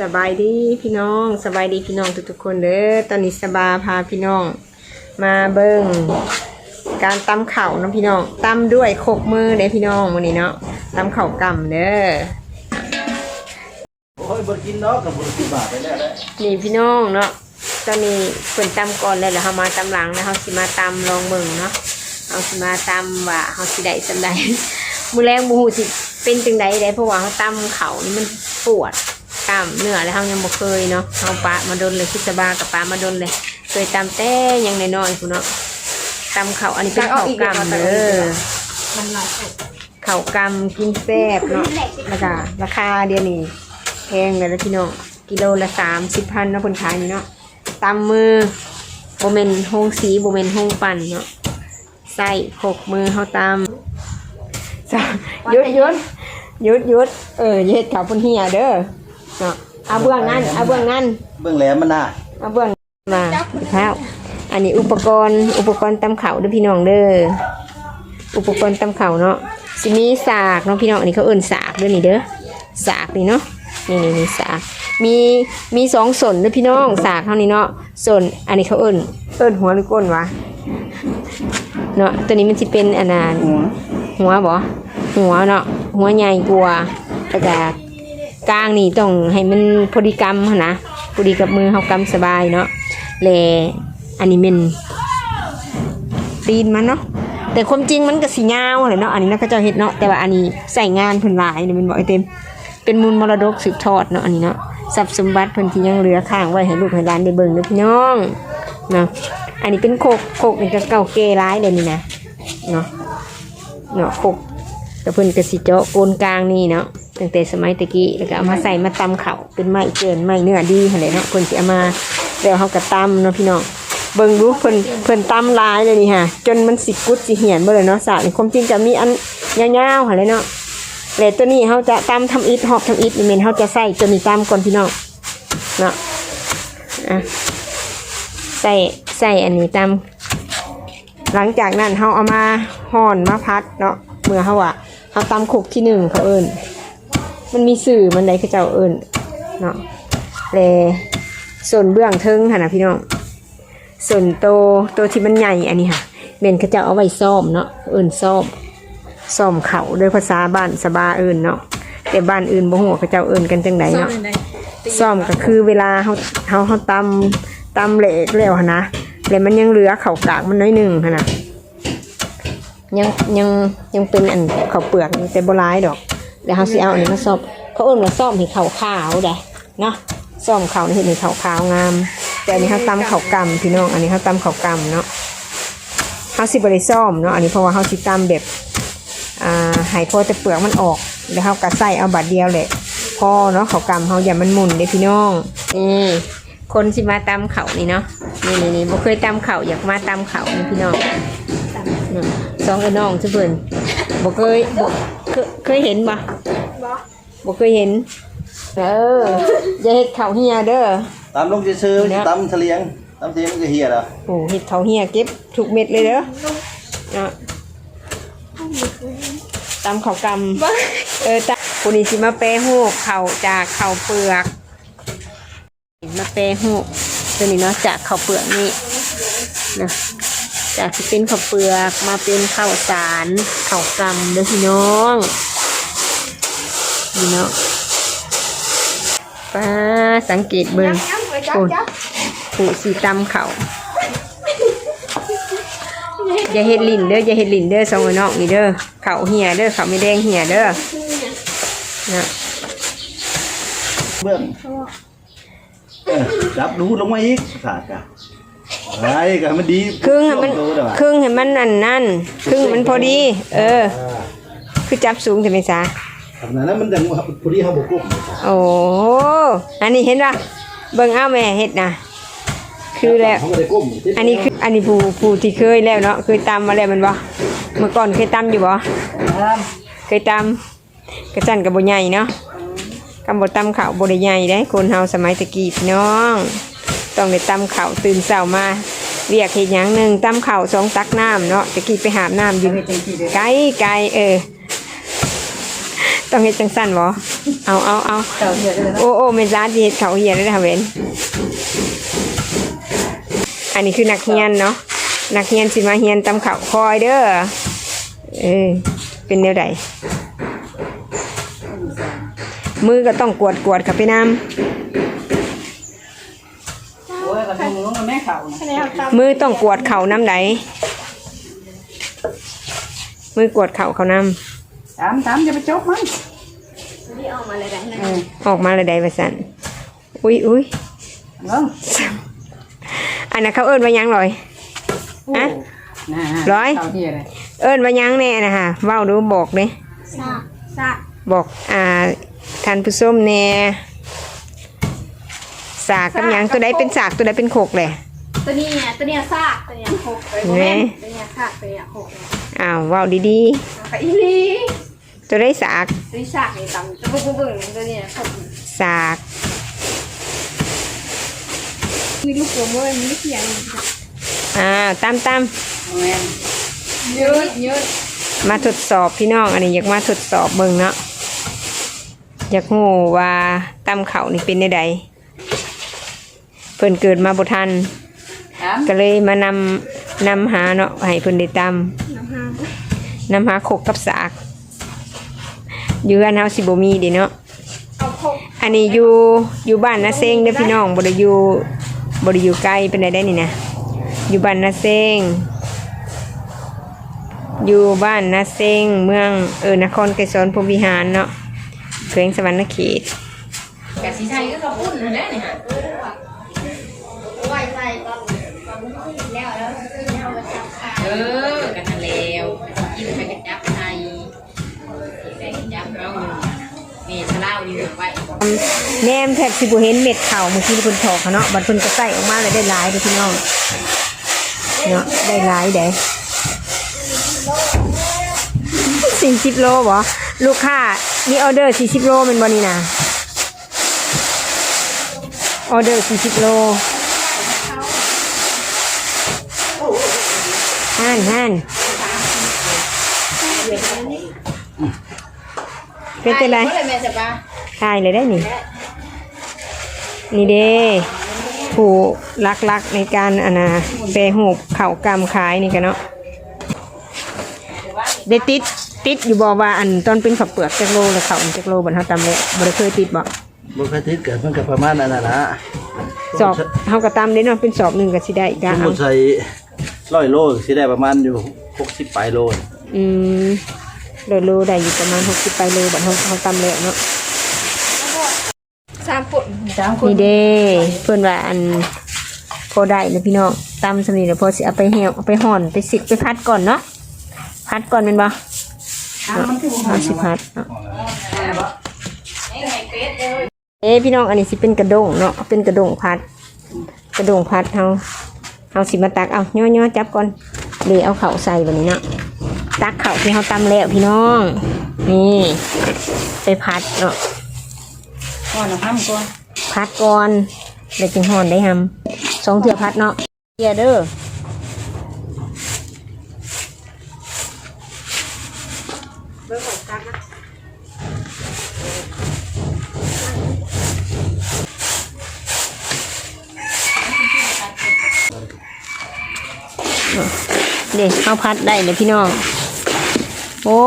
สบายดีพี่น้องสบายดีพี่น้องทุกๆคนเด้อตอนนี้สบาพาพี่น้อง มาเบิ่งการตำเข่าวเนาะพี่น้องตำด้วยโคกมือเด้อพี่น้องวันนี้เนาะตำเข่าวกำเด้อโอ้ยบนกินเนาะกับบนกินบาทไปแล้วแหละนี่พี่น้องเนาะตอนนี้เพิ่นตำก่อนแล้วแล้วเฮามาตำหลังนะเฮาสิมาตำลองเบิ่งเนาะเฮาสิมาตำว่าเฮาสิได้สำใดมื้อแรงบ่ฮู้สิเป็นจังใดได้เพราะว่าเฮาตำเขานี่มันปวด กล้ามเนื้อแล้วเฮายังบ่เคยเนาะเฮาปะมาดนเลยคิดสบากับปะมาดนเลย เคยตำแต่ยังน้อยๆพุ่นเนาะตำเขาอันนี้เป็นข้าวกำเด้อข้าวกำกินแซ่บเนาะแล้วก็ราคาเดี๋ยวนี้แพงเลยนะพี่น้องกิโลละ30,000เนาะคนขายนี่เนาะตำมือบ่แม่นโฮงสีบ่แม่นโฮงปั่นเนาะใส่โขกมือเฮาตำจ้ะหยุดหยุดหยุดหยุดเอออย่าเฮ็ดข้าวพุ่นเหียเด้อ เนาะเอาเบื้องนั้นเอาเบื้องนั้นเบื้องแหลมมันน่ะเอาเบื้องมาข้าวอันนี้อุปกรณ์อุปกรณ์ตำข้าวเด้อพี่น้องเด้ออุปกรณ์ตำข้าวเนาะสิมีสากเนาะพี่น้องอันนี้เขาเอิ้นสากเด้อนี่เด้อสากนี่เนาะนี่นี่นี่สากมีมีสองส่วนเด้อพี่น้องสากเท่านี้เนาะส่วนอันนี้เขาเอิ้นเอิ้นหัวหรือก้นวะเนาะตัวนี้มันสิเป็นอันนั้นหัวหัวบ่หัวเนาะหัวใหญ่กว่าแล้วก็ กลางนี่ต้องให้มันพอดีกำหั้นะพอดีกับมือเฮากำสบายเนาะแลอันนี้เป็นตีนมันเนาะแต่ความจริงมันก็สียาวแหละเนาะอันนี้นะก็เจะเฮ็ดเนาะแต่ว่าอันนี้ใส่งานเพิ่นหลายเนี่ยมันบอกเต็ม เป็นมูลมรดกสืบทอดเนาะอันนี้เนาะทรัพย์สมบัติเพิ่นที่ยังเหลือข้างไว้ให้ลูกให้หลานได้เบิ่งเด้อพี่น้องเนาะอันนี้เป็นโคกโคกนี่ก็เก่าเกร้ายเลยนี่นะเนาะเนาะโคก แต่เพิ่นก็สิเจาะโกนกลางนี่เนาะตั้งแต่สมัยตะกี้แล้วก็เอามาใส่มาตำเขาเป็นไม้เกินไม้เนื้อดีหั่นแหละเนาะเพิ่นสิเอามาแล้วเฮาก็ตำเนาะพี่น้องเบิ่งดูเพิ่นเพิ่นตำลายเลยนี่ฮะจนมันสิกุดสิเหียนบ่เลยเนาะสากนี่ความจริงจะมีอันยาวๆหั่นเลยเนาะแล้วตัวนี้เฮาจะตำทำอิฐหอบทำอิฐนี่แม่นเฮาจะใส่ตัวนี้ตำก่อนพี่น้องเนาะอะใส่ใส่อันนี้ตำหลังจากนั้นเขาเอามาห่อนมาพัดเนาะเมื่อเขาอะ เขาตำขกที่หนึ่งเขาเอิญมันมีสื่อมันใดเขาเจ้าเอิญเนาะแลส่วนเบื้องเทิงค่ะนะพี่น้องส่วนโตโตที่มันใหญ่อันนี้ค่ะเมนเขาเจ้าเอาไว้ซ่อมเนาะเอิญซ่อมซ่อมเขาด้วยภาษาบ้านสบาเอิญเนาะแต่บ้านอื่นบ่หัวเขาเจ้าเอิญกันจังไดเนาะซ่อมก็คือเวลาเขาเขาเขาตำตำเหล็กแล้วนนะแล้วมันยังเหลือเข่ากากมันน้อยหนึ่งหั้นนะ ยังยังยังเป็นอันเขาวเปลือกแต่โบรายดอก แล้วเขาสิเอาอันนี้มาซ่อมเขาเอิ้นว่าซ่อมให้เข่าขาวเด้เนาะซ่อมเข่านี่เห็นให้เข่าขาวงาม แต่อันนี้เขาตำเข่ากำพี่น้องอันนี้เขาตำเข่ากำเนาะเขาสิบริซ่อมเนาะอันนี้เพราะว่าเขาสิตำแบบอ่าให้พอแต่เปลือกมันออกแล้วเขากระใส่เอาบาดเดียวแหละพอเนาะเขากำเขาอย่ามันหมุนเด้พี่น้องนี่คนสิมาตำเขานี่เนาะนี่นี่นี่บ่เคยตำเขาอยากมาตำเขานี่พี่น้อง สองไอ้น้องซุเพิ่นบ่เคยบ่เคยเคยเห็นบ่บ่เคยเห็น เอออย่าเฮ็ดเขาเฮียเด้อ ตามลงซื้อเนี่ยๆตำเฉลียงตำเฉลียงมันจะเหียดอะโอ้เฮ็ดเขาเฮียเก็บทุกเม็ดเลยเด้อเนาะตำเขากำเออตำคนนี้สิมาแปรหูกเขาจากเขาเปลือก มาแปรหูกตัวนี้เนาะจากข้าวเปลือกนี่นะ จากที่เป็นข้าวเปลือกมาเป็นข้าวสารข้าวกำเด้อพี่น้องนี่เนาะป้าสังเกตเบิ่งโอ้ยผูสีตำเขาอย่าเฮ็ดลิ้นเด้ออย่าเฮ็ดลิ้นเด้อสองไอ้น้องนี่เด้อเขาเหี่ยเด้อเขาไม่แดงเหี่ยเด้อนะเบื้องเออจับดูลงมาอีกสาดกะ อะไรกันมันดีครึ่งให้มันช่วงโตเด้อครึ่งให้มันนั่นนั่นครึ่งให้มันพอดี เออ คือจับสูงใช่ไหมจ๊ะขนาดนั้นมันยังพอดีเขาบกุ้มโอ้อันนี้เห็นป่ะเบิ่งเอาแม่เฮ็ดนะคือแล้ว เขาไม่ได้ก้มอันนี้คืออันนี้ผู้ผู้ที่เคยแล้วเนาะเคยตำมาแล้วแมันบ่เมื่อก่อนเคยตำอยู่บ่เคยตำกระจันกับบ่ใหญ่เนาะกำบ่ตำข้าวบ่ได้ใหญ่ได้คนเฮาสมัยตะกี้พี่น้อง ต้องได้ตำข้าวตื่นเช้ามาเรียกเฮ็ดหยังหนึงตำข้าวสองตักน้ำเนาะตะกี้ไปหาบน้ำอยู่ไกลไกลๆเออตต้องเฮ็ดจังสั้นบ่เอาเอาเอาเต่าเหี่ยวเลยนะโอ้โอ้เมนซาดีเฮ็ดเขาเฮียได้ทำเว้นอันนี้คือนักเรียนเนาะนักเรียนสิมาเรียนตำเขาคอยเด้อเออเป็นแนวใดมือก็ต้องกวดกวดๆเข้าไปนำ โอ้ยกระทงลงกับแม่เขานะมือต้องกวดเข่าน้ำไหนมือกวดเข่าเขาน้ตามตามอย่าไปจกมันที่ออกมาเลยได้นะเออำออกมาเลยได้ประสันอุ้ยอุ้ยลงอันนั้นเขาเอิ้นว่าหยังลอยอะอะน่าร้อยเต่าเหี่ยวเลยเอิ้นว่าหยังแน่นะคะเว้าดูบอกเด้ซากซากบอกอ่าท่านผู้ชมแน่สากกับหยังตัวใดเป็นสากตัวใดเป็นโขกเลย ตัวนี้เนี่ยตัวเนี้ยซากตัวเนี้ยหกเลยโมแหเมน่นตัวเนี้ยซากตัวเนี้ยหกเนี่ยอ้าวเว้าดีเอาไปอีหลีๆ ตัวใดสากตัวนี้ซากนี่ต่ำตัวบึ้งบึ้งๆตัวเนี้ยหกสากมีลูกตัวมือมีเสียงอ่าตามตามแม่นยืดยืดๆมาทดสอบพี่น้อง อันนี้อยากมาทดสอบเบิ่งเนาะอยากฮู้ว่าตำเขานี่เป็นได้ใดเพิ่นเกิดมาบ่ทันตาม ก็เลยมานำนำหาเนาะให้เพิ่นได้ตำน้ำห้ามนำหาขกกับสากอยู่อันเฮาสิบ่มีเดิเนาะเอาหกอันนี้อยู่อยู่บ้านนาเซงเด้อพี่น้องบ่ได้อยู่บ่ได้อยู่ไกลเป็นไดได้นี่นะอยู่บ้านนาเซงอยู่บ้านนาเซงเมืองเออนครไกรสอนพรหมวิหารเนาะแขวงสวรรณเขตกะสีไทยก็กระปุ่นนั่นแหละนี่ฮะ ไว้ใส่ตอนตอนที่แล้วแล้วเอาไปจับขา เออกันนั่นแล้วกินไปกระจับไทยแต่จับเอาอยู่นี่ชะลาวอยู่ไว้แนมแทบสิบ่เห็นเม็ดเข้าเมื่อกี้เพิ่นถอกเขาเนาะบัดเพิ่นก็ใส่ออกมาเลยได้หลายเด้อพี่น้องเนาะได้หลายเด้สี่สิบโลบ่ลูกค้ามีออเดอร์สี่สิบโลแมันบ่นี่นะออเดอร์สี่สิบโล ห่านห่านเป็นจังไดเลยแม่จะปะทายเลยได้นี่ นี่เด้ผู้ลักลักๆในการอนนาแปรหูบเข่ากำขายนี่กันเนาะได้ติดติดอยู่บอว่าอันตอนเป็นขับเปลือกจากโลแล้วเขาจากโลบนเฮาตำเลยบ่ได้เคยติดบ่บ่เคยติดเกิดมันก็ประมาณนั้นน่ะนะสอบเฮากระตำเด้เนาะเป็นสอบหนึ่งก็สิได้อีกสอะมมุติใส่ ร้อยโลสิได้ประมาณอยู่60ปลายโลอืมโดยโลได้อยู่ประมาณ60ไปโลบัดเฮาเฮาตำแล้วเนาะสามฟุตสามคนนี่เด้เพิ่นว่าอันพอได้เลยพี่น้องตำสำนีแล้วพอสิเอาไปเหี่ยวเอาไปห่อนไปสิกไปพัดก่อนเนาะพัดก่อนแม่นบ่ตามมันคือบ่หอเอามสิพัดเนาะไอ้ไข่เป็ดเด้อเอ้พี่น้องอันนี้สิเป็นกระด้งเนาะเป็นกระด้งพัด กระด้งพัดเฮา เฮาสิมาตักเอาย่อๆจับก่อนเลยเอาเข่าใส่แบบนี้เนาะตักเข่าที่เฮาตำแล้วพี่น้อง นี่ไปพัดเนาะก่อนเอาห้ามก่อนพัดก่อนเดี๋ยวจึงห่อนได้ทำสองเถื่อพัดเนาะเกียเด้อ เด็กข้าวพัดได้เลยพี่น้อง โอ้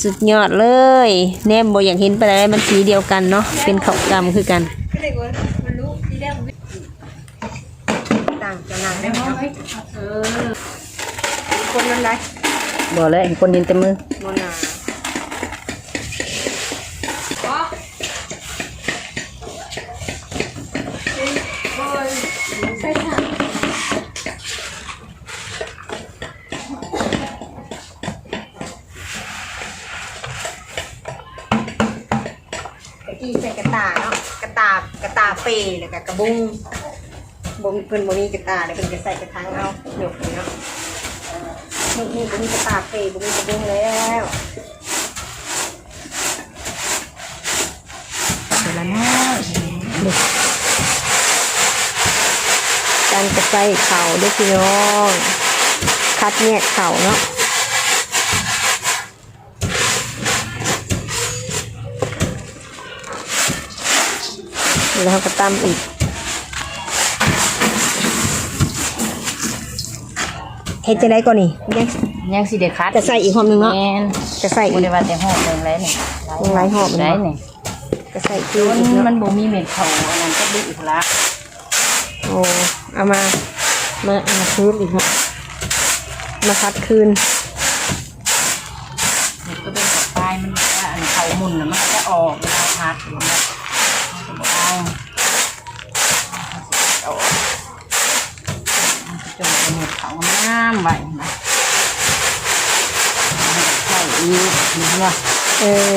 สุดยอดเลย แนมบอยากเห็นไปอะไรมันสีเดียวกันเนาะ เป็นขาวกำคือกันก็เลยว่ามันรู้ที่แรกมันต่างกันนางได้ได้ไหมบ่เออคนนั้นได้บ่เลยคนยินแต่มือโมน กี้ใส่กระตาเนาะกระตากระตาเปย์แล้วก็กระบุงบ่มีเพิ่นบ่มีกระตาเลยเพิ่นจะใส่กระทังเอาหยกเนาะนี่นี่บ่มีกระตาเปย์บ่มีกระบุงแล้วเดี๋ยวละน้อยนี่การกระใส่เข่าด้วยพี่น้องคัดแยเข่าเนาะ แล้ว เราก็ตำอีกเฮ็ดจะได้ก่อนนี่ยังยังสิเด็ดคัดจะใส่อีกหอมหนึ่งเนาะแม่นจะใส่บ่อีกได้ว่าแต่หอมหนึงแล้วนี่หลายหอมได้เนาะนี่ จะใส่คือมันอีกมัเนาะนบ่มีเม็ดเขาอันนั้นก็ดีอีกละโอ้เอามา มาเอามาคืนอีกเนาะมาคัดคืนมันก็เป็นกับปลายมันว่าอันเขาหมุนน่ะมันก็จะออกเวลาพัดอย่างเงี้ยมันก็บ่เอาเอาออกมันจะจงเป็นเม็ดเขางามไว้นะใส่ อีกนี่เนาะเออ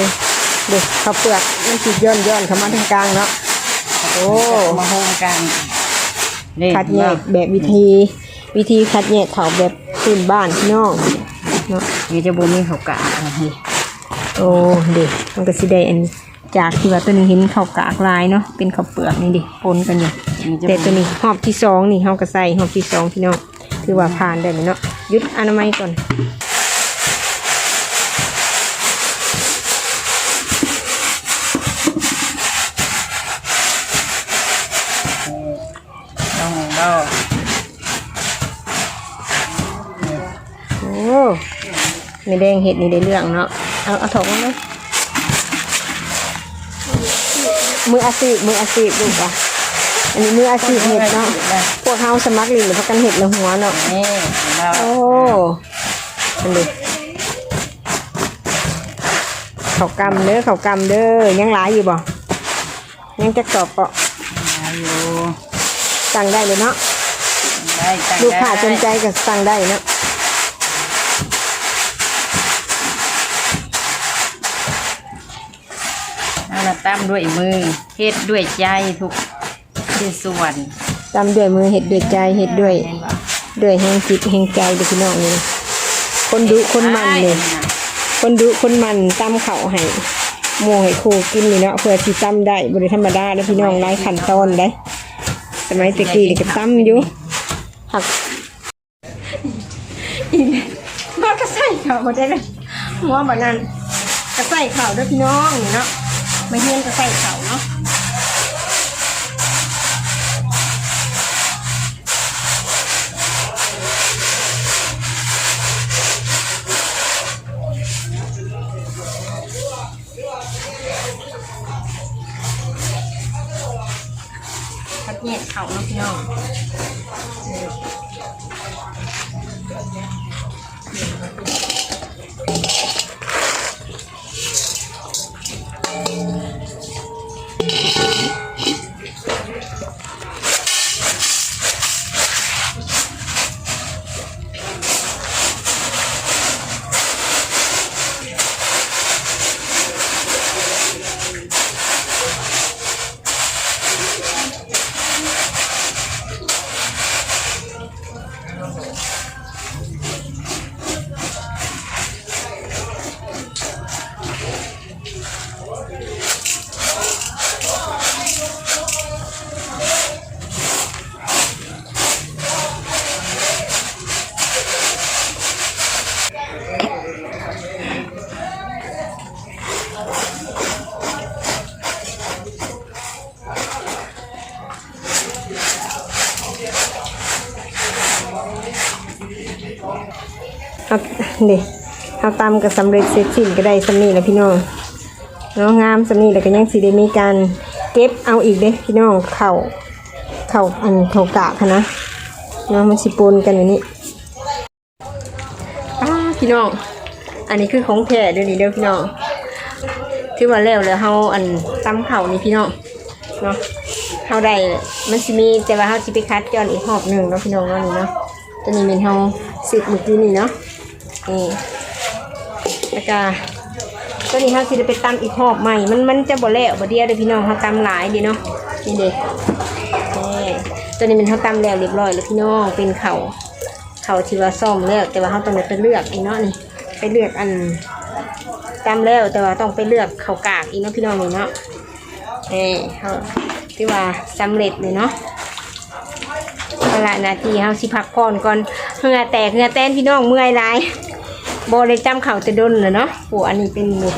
เด็กข้าวเปลือกมันสิย้อนย้อนเข้ามาทางกลางเนาะโอ้มาโฮมกันนี่คัดแยกแบบวิธี วิธีคัดแยกเขาแบบพื้นบ้านพี่น้องเนาะนี่จะบ่มีเขากะอะไรโอ้เด็กมันก็สิได้อันจากที่ว่าตัวนี้เห็นข้าวกากลายเนาะเป็นข้าวเปลือกนี่ดิปนกันอยู่นี่จะแต่ตัวนี้หอบที่สองนี่เฮาก็ใส่หอบที่สองพี่น้องคือว่าผ่านได้เลยเนาะหยุดอนามัยก่อน ไม่แดงเห็ดนี่ได้เรื่องเนาะ เอาเอาถกมาไหมมืออาชีพมืออาชีพลูกอะอันนี้มืออาชีพเห็ดเนาะ พวกเฮาสมัครลินหรือพักกันเห็ดในหัวเนาะนี่ดอกโอ้อันนี้เขากำเด้อเขากำเด้อยังหลายอยู่บ่ยังจะกรอบเปาะมาอยู่สั่งได้เลยเนาะได้ตั้งลูกค้าสนใจได้ก็สั่งได้เนาะ เอาละตั้มด้วยมือเฮ็ดด้วยใจทุกที่ส่วนตำด้วยมือเห็ดด้วยใจเห็ดด้วยด้วยแห่งจิตแห่งใจเด็กพี่น้องนี่คนดุคนมันเลย คนดุคนมันตำเข่าวให้หมูให้ครูกินนี่เนาะเพื่อที่ตำได้บริธรรมดาแล้วพี่น้องหลายขั้นตอนได้ สมัยตะกี้นี่ก็ตำอยู่หักอีบ้ากระใส่ข่าวมาได้เลยหัวแบบนั้นกระใส่ข่าวด้วยพี่น้องนี่เนาะ ไม่เฮียนกระใส่เขาเนาะคัดแยเขาเนาะพี่น้อง เอาเด็เอาตำกับสำเร็จเสร็จสิ้นก็ได้สำนีแล้วพี่น้องเนาะงามสำนีแล้วก็ยังสีได้มีการเก็บเอาอีกเด้พี่น้องเข่าเข่าอันเข่ากะค่ะนะเนาะมันสิปนกันอย่างนี้ป้าพี่น้องอันนี้คือของแท้เดี๋ยวนี้เด้อพี่น้องที่ว่าแล้วแล้วเฮาอันตำเข่านี่พี่น้องเนาะเฮาได้มันสิมีแต่ว่าเฮาสิไปคัดย้อนอีกรอบหนึ่งเนาะพี่น้องเนาะนี่เนาะตัวนี้เป็นเฮา สิบเมื่อกี้นี่เนาะนี่แล้วก็ตัวนี้เฮาสิได้ไปตำอีกรอบใหม่ มันมันจะบ่แล้วบ่เดียวเด้อพี่น้องเฮาตำหลายดีเนาะนี่เด้นี่ตัวนี้เป็นเฮาตำแล้วเรียบร้อยแล้วพี่น้องเป็นเข่าเข่าที่ว่าซ่อมแล้วแต่ว่าเฮาต้องไปเลือกอีกเนาะนี่ไปเลือกอันจำแล้วแต่ว่าต้องไปเลือกเข่ากากอีกเนาะพี่น้องนี่เนาะนี่เขาที่ว่าสำเร็จเลยเนาะเอาละนาทีเขาสิพักผ่อนก่อน เหงื่อแตกเหงื่อแต้นพี่น้องเมื่อยหลายโบเลยจำเขาจะดนเลยเนาะโอ้อันนี้เป็นหมู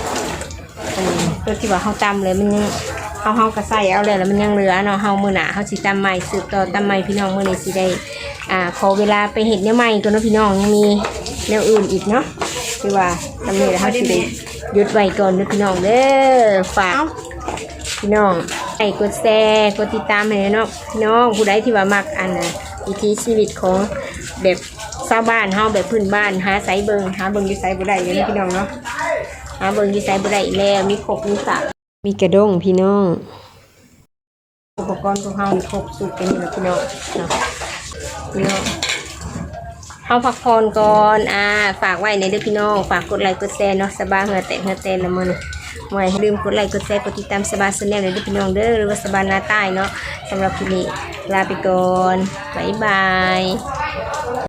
อันนี้ตัวที่ว่าเขาจำเลยมันยังเฮาเฮาก็ใส่เอาแล้วแล้วมันยังเหลือเนาะเฮามื้อหน้าเฮาสิตำใหม่สืบต่อตำใหม่พี่น้องมื้อนี้สิได้อ่าขอเวลาไปเฮ็ดแนวใหม่ก่อนเนาะพี่น้องยังมีแนวอื่นอีกเนาะคือว่าตำนี้แล้วเฮาสิได้หยุดไว้ก่อนเด้อพี่น้องเด้อฝากพี่น้องไอ้กดแชร์กดติดตามให้เนาะพี่น้องผู้ใดที่ว่ามักอันน่ะวิถีชีวิตของแบบ ชาวบ้านเฮาแบบพื้นบ้านหาไสเบิงหาเบิงอยู่ไสบ่ได้เลยเนาะพี่น้องเนาะหาเบิงอยู่ไสบ่ได้อีกแล้วมีครบมีสระมีกระด้งพี่น้อง อุปกรณ์ของเฮานี่ครบสุดเป็นนี่แหละพี่น้องเนาะพี่น้องเฮาพักผ่อนก่อนอ่าฝากไว้ในเด้อพี่น้องฝากกดไลค์กดแชร์เนาะสบายเหือแตกเหือแตนละมื้อนี้ไว้อย่าลืมกดไลค์กดแชร์กดติดตามสบายสแนลเลยเด้อพี่น้องเด้อหรือว่าสบายหน้าใต้เนาะสำหรับคลิปนี้ลาไปก่อนบ๊ายบาย